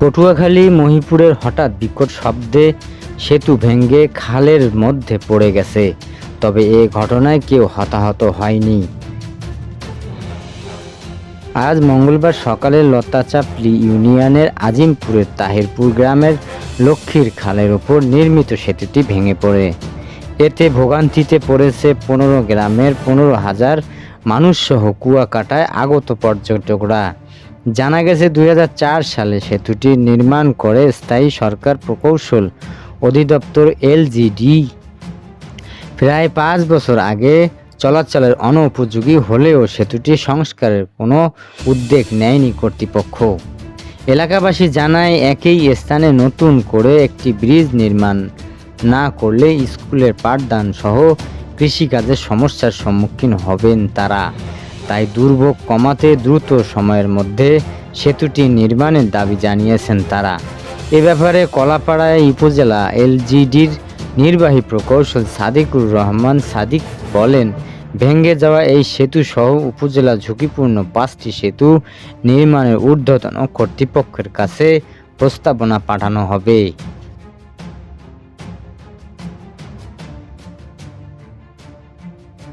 পটুয়াখালী মহিপুরের হঠাৎ বিকট শব্দে সেতু ভেঙে খালের মধ্যে পড়ে গেছে, তবে এ ঘটনায় কেউ হতাহত হয়নি। আজ মঙ্গলবার সকালে লতাচাপলি ইউনিয়নের আজিমপুরের তাহিরপুর গ্রামের লক্ষ্মীর খালের ওপর নির্মিত সেতুটি ভেঙে পড়ে। এতে ভোগান্তিতে পড়েছে পনেরো গ্রামের পনেরো হাজার মানুষসহ কুয়াকাটায় আগত পর্যটকরা। জানা গেছে দুই হাজার চার সালে সেতুটি নির্মাণ করে স্থায়ী সরকার প্রকৌশল অধিদপ্তর এলজিডি। প্রায় পাঁচ বছর আগে চলাচলের অনুপযোগী হলেও সেতুটি সংস্কারের কোনো উদ্যোগ নেয়নি কর্তৃপক্ষ। এলাকাবাসী জানায় একই স্থানে নতুন করে একটি ব্রিজ নির্মাণ না করলে স্কুলের পাঠদান সহ কৃষিকাজের সমস্যার সম্মুখীন হবেন তারা। তাই দুর্ভোগ কমাতে দ্রুত সময়ের মধ্যে সেতুটি নির্মাণের দাবি জানিয়েছেন তারা। এ ব্যাপারে কলাপাড়ায় উপজেলা এলজিডির নির্বাহী প্রকৌশল সাদিকুর রহমান সাদিক বলেন, ভেঙে যাওয়া এই সেতু সহ উপজেলা ঝুঁকিপূর্ণ পাঁচটি সেতু নির্মাণের ঊর্ধ্বতন কর্তৃপক্ষের কাছে প্রস্তাবনা পাঠানো হবে।